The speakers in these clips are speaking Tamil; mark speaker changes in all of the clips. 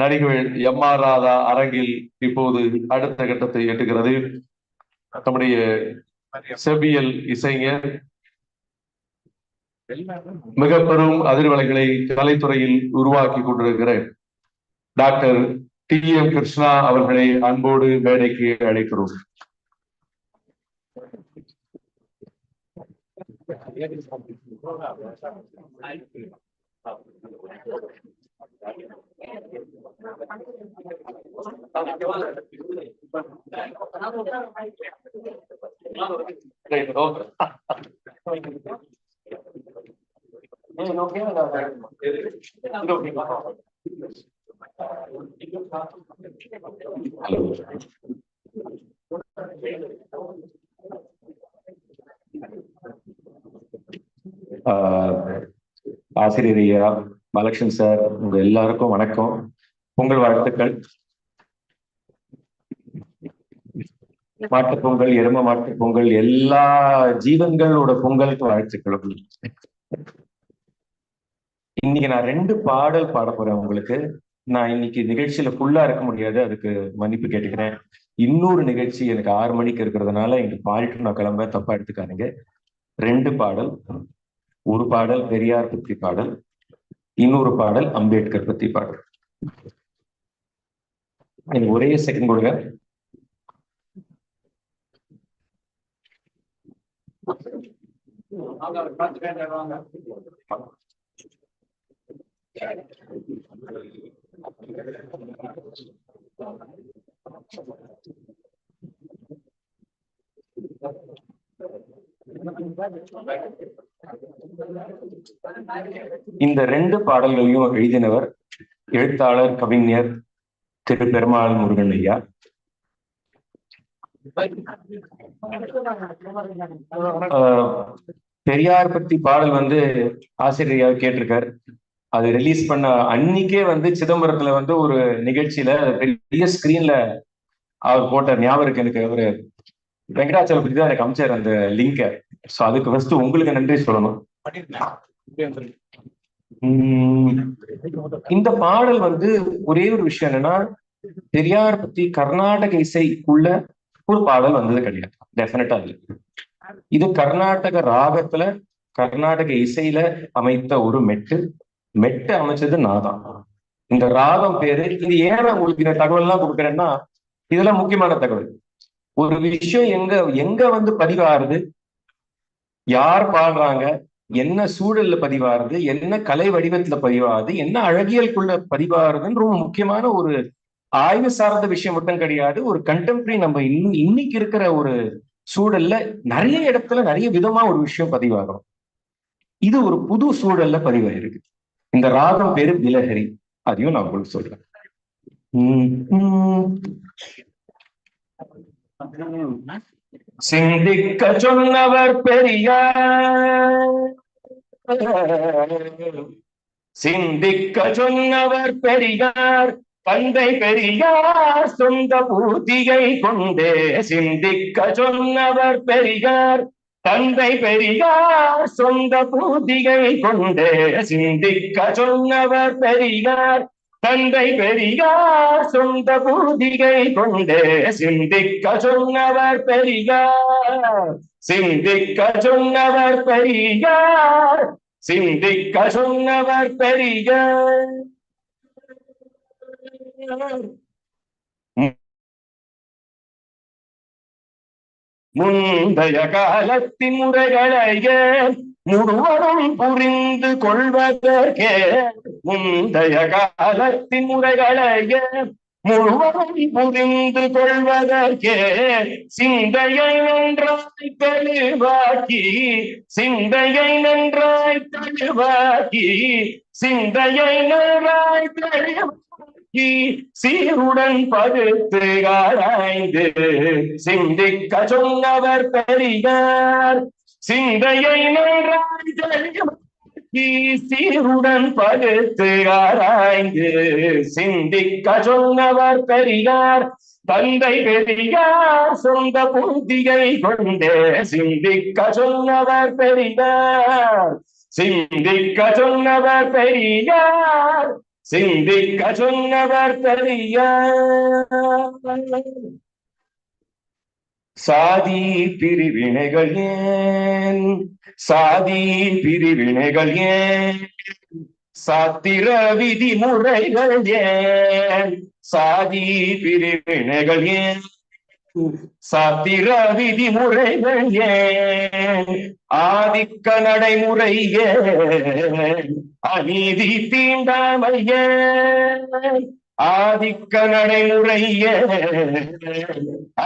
Speaker 1: நடிகர்கள் எம் ஆர் ராதா அரங்கில் இப்போது அடுத்த கட்டத்தை எட்டுகிறது. நம்முடைய செவ்வியல் இசைஞர் மிக பெரும் அதிர்வலைகளை கலைத்துறையில் உருவாக்கி கொண்டிருக்கிற டாக்டர் டி எம் கிருஷ்ணா அவர்களை அன்போடு மேடைக்கு அழைக்கிறோம். Right, okay.
Speaker 2: ஆஹ் ஆசிரியர் ஐயா பாலகிருஷ்ணன் சார் உங்க எல்லாருக்கும் வணக்கம் பொங்கல் வாழ்த்துக்கள் மாட்டுப் பொங்கல் எரும மாட்டுப் பொங்கல் எல்லா ஜீவன்களோட பொங்கலுக்கு வாழ்த்துக்களும் இன்னைக்கு நான் ரெண்டு பாடல் பாட போறேன் உங்களுக்கு. நான் இன்னைக்கு நிகழ்ச்சியில ஃபுல்லா இருக்க முடியாது அதுக்கு மன்னிப்பு கேட்டுக்கிறேன். இன்னொரு நிகழ்ச்சி எனக்கு ஆறு மணிக்கு இருக்கிறதுனால எங்க பாடிட்டு நான் கிளம்ப தப்பா எடுத்துக்காதீங்க. ரெண்டு பாடல். ஒரு பாடல் பெரியார் பத்தி பாடல். இன்னொரு பாடல் அம்பேத்கர் பத்தி பாடல். ஒரே செகண்ட் கொடுங்க. இந்த ரெண்டு பாடல்களையும் எழுதினவர் எழுத்தாளர் கவிஞர் திரு பெருமாள் முருகன் ஐயா. பெரியார் பத்தி பாடல் வந்து ஆசிரியர் கேட்டிருக்கார். அது ரிலீஸ் பண்ண அன்னைக்கே வந்து சிதம்பரத்துல வந்து ஒரு நிகழ்ச்சியில பெரிய ஸ்கிரீன்ல அவர் போட்ட ஞாபகம் இருக்கு எனக்கு. ஒரு வெங்கடாச்சலம் பத்தி தான் எனக்கு அமைச்சார் அந்த லிங்க சோ அதுக்கு ஃபர்ஸ்ட் உங்களுக்கு நன்றி சொல்லணும். இந்த பாடல் வந்து ஒரே ஒரு விஷயம் என்னன்னா பெரியார் பத்தி கர்நாடக இசைக்குள்ள ஒரு பாடல் வந்தது கிடையாது. டெஃபினட்டா இல்லை. இது கர்நாடக ராகத்துல கர்நாடக இசையில அமைத்த ஒரு மெட்டு. மெட்டு அமைச்சது நான் தான் இந்த ராகம் பேரு இது ஏன் நான் உங்களுக்கு இந்த தகவல் எல்லாம் கொடுக்குறேன்னா இதெல்லாம் முக்கியமான தகவல். ஒரு விஷயம் எங்க எங்க வந்து பதிவாருது? யார் பாடுறாங்க? என்ன சூழல்ல பதிவாருது? என்ன கலை வடிவத்துல பதிவாகுது என்ன அழகியலுக்குள்ள பதிவாருதுன்னு ரொம்ப முக்கியமான ஒரு ஆய்வு சார்ந்த விஷயம் மட்டும் கிடையாது ஒரு கண்டெம்பரரி நம்ம இன்னைக்கு இருக்கிற ஒரு சூழல்ல நிறைய இடத்துல நிறைய விதமா ஒரு விஷயம் பதிவாகும் இது ஒரு புது சூழல்ல பதிவாயிருக்கு. இந்த ராகம் பேரு விலகரி. அதையும் நான் உங்களுக்கு சொல்றேன். சிந்திக்க சொன்னவர் பெரியார். சிந்திக்க சொன்னவர் பெரியார். தந்தை பெரியார் சொந்த பூர்த்தியை கொண்டே சிந்திக்க சொன்னவர் பெரியார். தந்தை பெரியார் சொந்த பூர்த்தியை கொண்டே சிந்திக்க சொன்னவர் பெரியார். தந்தை பெரியார் சொந்த பூதிகை கொண்டே சிந்திக்க சொன்னவர் பெரியார். சிந்திக்க சொன்னவர் பெரியார். சிந்திக்க சொன்னவர் பெரியார். முந்தைய காலத்தின் முறைகளையே முழுவதும் புரிந்து கொள்வதற்கே முந்தைய காலத்தின் முறைகளையே முழுவதும் புரிந்து கொள்வதற்கே சிந்தையை நன்றாய் தெளிவாக்கி சிந்தையை நன்றாய் தெளிவாக்கி சிந்தையை நன்றாய் தெளிவாக்கி நோக்கி சீருடன் படுத்து ஆராய்ந்து சிந்திக்க சொன்னவர் பெரியார். சிந்தையை நன்றாய் தெளிவாக்கி சீருடன் படுத்து ஆராய்ந்து சிந்திக்க சொன்னவர் பெரியார். தந்தை பெரியார் சொந்த புத்தியை கொண்டே சிந்திக்க சொன்னவர் பெரியார். சிந்திக்க சொன்னவர் பெரியார். சிந்திக்க சொன்னவர் தெரிய சாதி பிரிவினைகள் ஏன்? சாதி பிரிவினைகள் ஏன்? சாத்திர விதிமுறைகள் ஏன்? சாதி பிரிவினைகள் ஏன்? சாத்திர விதிமுறைகள் ஏன்? ஆதிக்க நடைமுறை அநீதி தீண்டாமைய ஆதிக்க நடைமுறை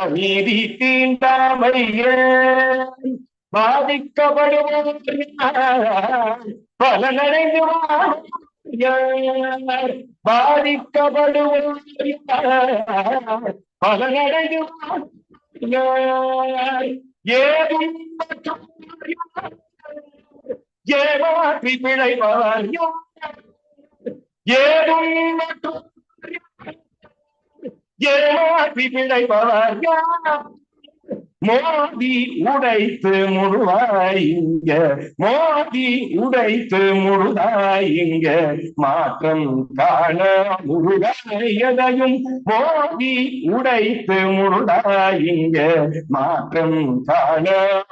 Speaker 2: அநீதி தீண்டாமைய ஏன்? பாதிக்கப்படுவோர் யார்? பலனடைந்து பாதிக்கப்படுவோர் யார்? பலனடைந்து யார் ஏதும் மற்றும் யார்? ஏமாற்றி பிழைவார் யார்? ஏதும் மற்றும் யார்? ஏமாற்றி பிழைப்பவர் யார் மோதி உடைத்து முழுவாயிங்க மோதி உடைத்து முழுதாயிங்க மாற்றம் காண முழுதாய் மோதி உடைத்து முழுதாயிங்க மாற்றம் காண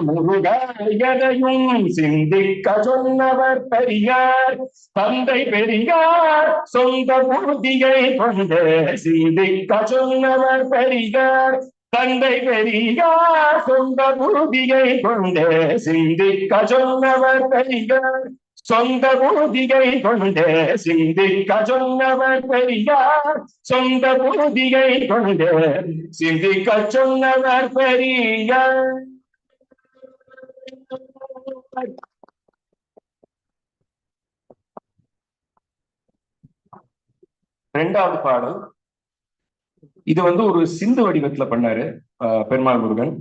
Speaker 2: முழுதாய் சிந்திக்க சொன்னவர் பெரியார். தந்தை பெரியார் சொந்த பூர்த்தியை கொண்டு சிந்திக்க சொன்னவர் பெரியார். தந்தை பெரியார் சொந்த பூதியை கொண்டே சிந்திக்க சொன்னவர் பெரியார். சொந்த பூதியை கொண்டே சிந்திக்க சொன்னவர் பெரியார். சொந்த பூதியை கொண்டே சிந்திக்க சொன்னவர் பெரியார். இரண்டாவது பாடல். இது வந்து ஒரு சிந்து வடிவத்துல பண்ணாரு பெருமாள் முருகன்.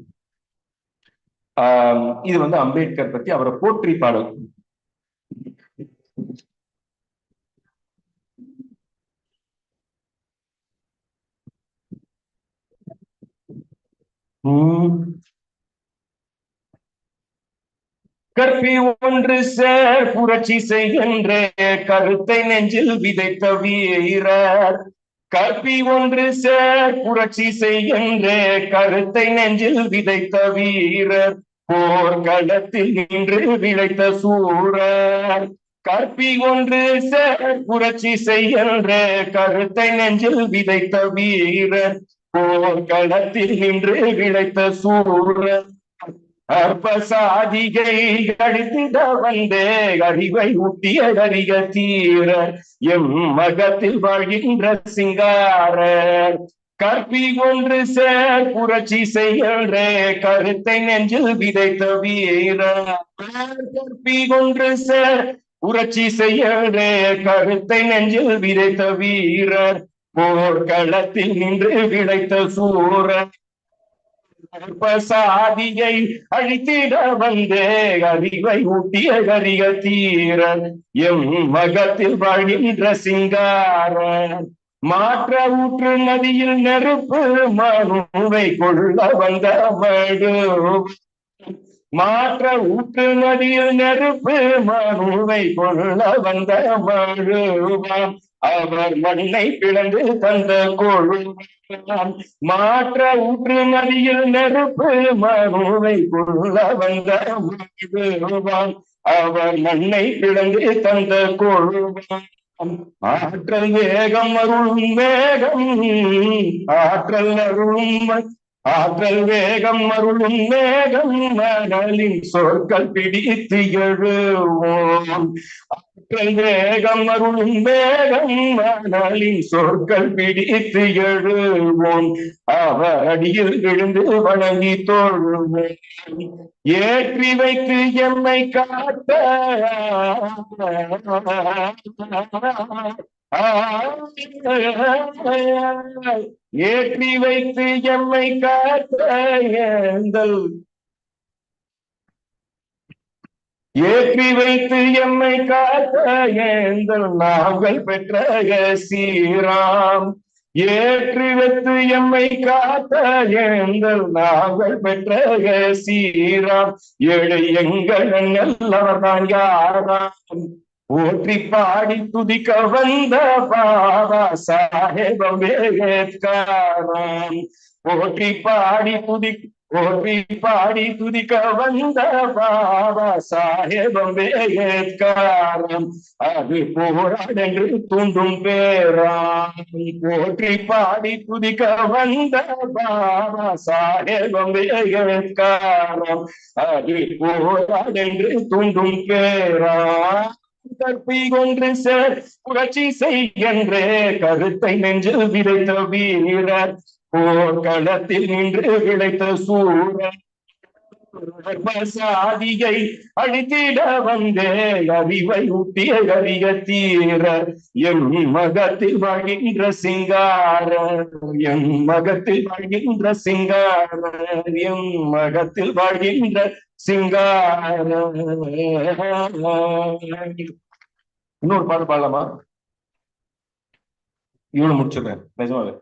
Speaker 2: ஆஹ் இது வந்து அம்பேத்கர் பத்தி அவரை போற்றி பாடல். உம் கற்பி ஒன்று சேர் புரட்சி செய்கின்ற கருத்தை நெஞ்சில் விதைத்த வீரர். கற்பி ஒன்று சேர் புரட்சி செய்கின்ற கருத்தை நெஞ்சில் விதைத்த வீரர் போர்க்களத்தில் நின்று விளைத்த சூரர். கற்பி ஒன்று சேர் புரட்சி செய்கின்ற கருத்தை நெஞ்சில் விதைத்த வீரர் போர்க்களத்தில் நின்று விளைத்த சூரர். அற்ப கடித்திட வந்தே அறிவை ஊட்டிய கணிக தீர எம் மகத்தில் வாழ்கின்ற சிங்காரர். கற்பி ஒன்று சேர் புரட்சி செய்கின்ற கருத்தை நெஞ்சில் விதைத்த வீரர். கற்பி ஒன்று சேர் புரட்சி செய்கின்ற கருத்தை நெஞ்சில் விதைத்த வீரர். போர்க்களத்தில் நின்று விளைத்த சூரர். சாதியை அழித்திட வந்தே அறிவை ஊட்டிய கரிக தீர எம் மகத்தில் வாழ்கின்ற சிங்கார மாற்ற ஊற்று நதியில் நெருப்பு மனுவை கொள்ள வந்த மடு மாற்ற ஊற்று நதியில் நெருப்பு மனுவை கொள்ள வந்த மழுவாம் அவர் மண்ணை பிளந்து தந்த கோழும் மாற்ற ஊற்று நதியில் நெருப்பு மனுவை கொள்ள வந்த மழுவாம் அவர் மண்ணை பிளந்து தந்த கொள்வாம் ஆற்றல் வேகம் அருளும் வேகம் ஆற்றல் அருளும் ஆற்றல் வேகம் அருளும் வேகம் மகளின் சொற்கள் பிடித்து எழுவோம். ஆற்றல் வேகம் அருளும் வேகம் மகளின் சொற்கள் பிடித்து எழுவோம். அவர் அடியில் விழுந்து வணங்கி தோழ்வோம். ஏற்றி வைத்து எம்மை காத்த ஏற்றி வைத்து எம்மை காத்தல் ஏற்றி வைத்து எம்மை காத்தல் நாங்கள் பெற்ற சீராம். ஏற்றி வைத்து எம்மை காத்தல் நாங்கள் பெற்ற சீராம். ஏழை எங்கள் நல்லவர்தான் யாராம்? ஓற்றி பாடி துதிக்க வந்த பாபா சாஹேபம் ஓற்றி பாடி துதி ஓற்றி பாடி துதிக்க வந்த பாபா சாஹேபம் வேட்காரம் அது போராடென்று தூண்டும் பேராம். ஓற்றி பாடி துதிக்க வந்த பாபா சாஹேபம் வேட்காரம் அது போராடென்று தூண்டும் பேராம். கற்பி ஒன்று சேர் புரட்சி செய்கின்ற கருத்தை நெஞ்சில் விதைத்த வீரர் போர்க்களத்தில் நின்று விளைத்த சூரர். சாதியை அழித்திட வந்தே அறிவை ஊட்டிய அறிய தீர என் மகத்தில் வாழ்கின்ற சிங்கார என் மகத்தில் வாழ்கின்ற சிங்கார என் மகத்தில் வாழ்கின்ற சிங்கார இன்னொரு பாட்டு பாடலாமா? இவனு முடிச்சிடுறேன். நிஜமாவே.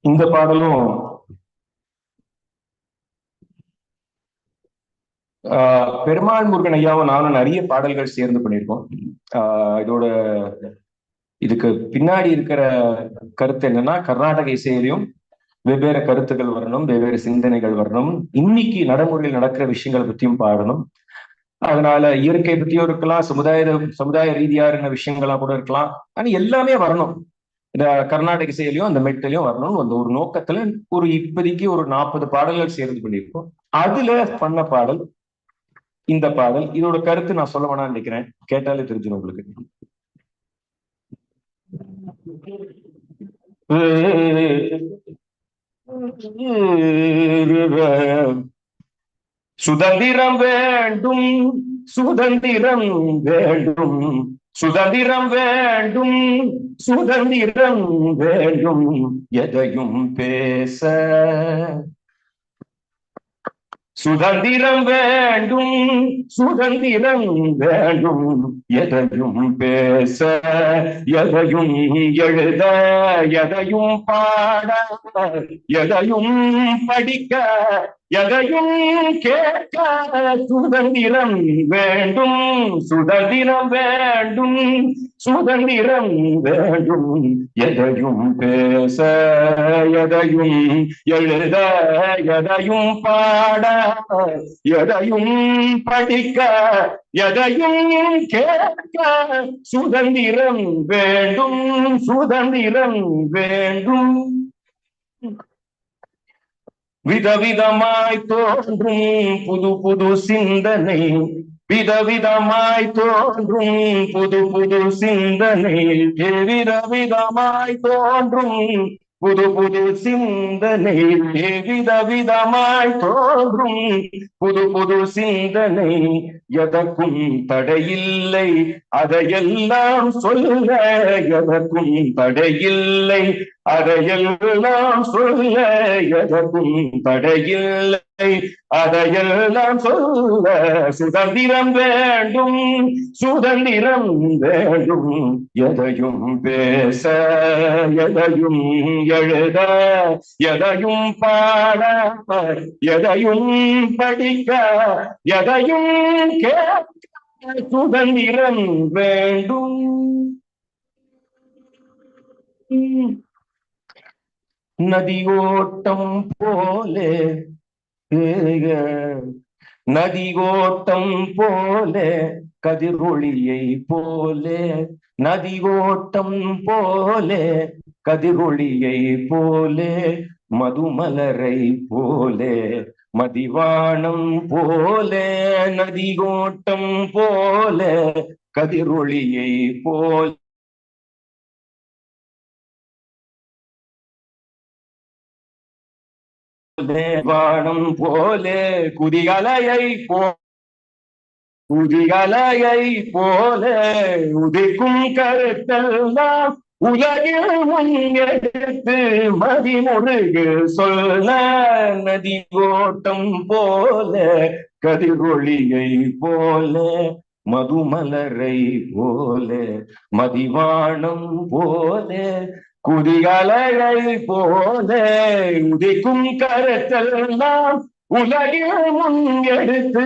Speaker 2: இந்த பாடலும் ஆஹ் பெருமாள் முருகன் ஐயாவும் நானும் நிறைய பாடல்கள் சேர்ந்து பண்ணியிருக்கோம். ஆஹ் இதோட இதுக்கு பின்னாடி இருக்கிற கருத்து என்னன்னா கர்நாடக இசையிலையும் வெவ்வேறு கருத்துக்கள் வரணும் வெவ்வேறு சிந்தனைகள் வரணும். இன்னைக்கு நடைமுறையில் நடக்கிற விஷயங்களை பத்தியும் பாடணும். அதனால இயற்கை பற்றியும் இருக்கலாம் சமுதாய சமுதாய ரீதியா இருந்த விஷயங்களா கூட இருக்கலாம். ஆனா எல்லாமே வரணும். இந்த கர்நாடக இசையிலையும் அந்த மெட்டிலையும் வரணும் அந்த ஒரு நோக்கத்துல ஒரு இப்போதைக்கு ஒரு நாற்பது பாடல்கள் சேர்ந்து பண்ணியிருக்கோம். அதுல பண்ண பாடல் இந்த பாடல் இதோட கருத்து நான் சொல்ல வேணாம்னு நினைக்கிறேன். கேட்டாலே தெரிஞ்சிடும் உங்களுக்கு. சுதந்திரம் வேண்டும் சுதந்திரம் வேண்டும். சுதந்திரம் வேண்டும் சுதந்திரம் வேண்டும். எதையும் பேச சுதந்திரம் வேண்டும் சுதந்திரம் வேண்டும். எதையும் பேச எதையும் எழுத எதையும் பாட எதையும் படிக்க எதையும் கேட்க சுதந்திரம் வேண்டும். சுதந்திரம் வேண்டும். சுதந்திரம் வேண்டும். எதையும் பேச எதையும் எழுத எதையும் பாட எதையும் படிக்க எதையும் கேட்க சுதந்திரம் வேண்டும். சுதந்திரம் வேண்டும். விதவிதமாய் தோன்றும் புது புது சிந்தனை. விதவிதமாய் தோன்றும் புது புது சிந்தனை. விதவிதமாய் தோன்றும் புது புது சிந்தனை. விதவிதமாய் தோன்றும் புது புது சிந்தனை. எதற்கும் தடையில்லை அதையெல்லாம் சொல்ல எதற்கும் தடையில்லை. அதையெல்லாம் சொல்ல எதற்கும் தடையில்லை அதையெல்லாம் சொல்ல சுதந்திரம் வேண்டும் சுதந்திரம் வேண்டும் எதையும் பேச எதையும் எழுத எதையும் பாட எதையும் படிக்க எதையும் கேட்க சுதந்திரம் வேண்டும் Mm-hmm. நதியோட்டம் போலே நதியோட்டம் போலே கதிரொளியை போலே. நதியோட்டம் போலே கதிரொளியை போலே. மதுமலரை போலே மதிவானம் போலே. நதியோட்டம் போலே கதிரொளியை போல். தேவானம் போலே குதிகலையை போ குதிகலையை போலே உதிக்கும் கருத்தெல்லாம் உலகில் முன்னெடுத்து மதிமுருகு சொல்ல நதி ஓட்டம் போல கதிரொளியை போல மதுமலரை போல மதிவானம் போல குதிகலகை போல உதிக்கும் கருத்தெல்லாம் உலகில் முன்னெடுத்து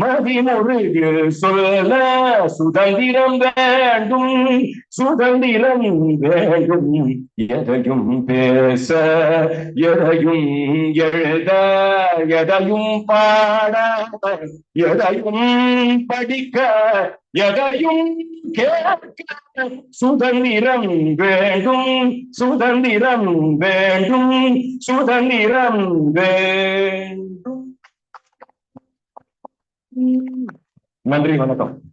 Speaker 2: மதிமுருகு சொல்ல சுதந்திரம் வேண்டும் சுதந்திரம் வேண்டும். எதையும் பேச எதையும் எழுத எதையும் பாட எதையும் படிக்க எதையும் கேட்க சுதந்திரம் வேண்டும். சுதந்திரம் வேண்டும். சுதந்திரம் வேண்டும். நன்றி வணக்கம்.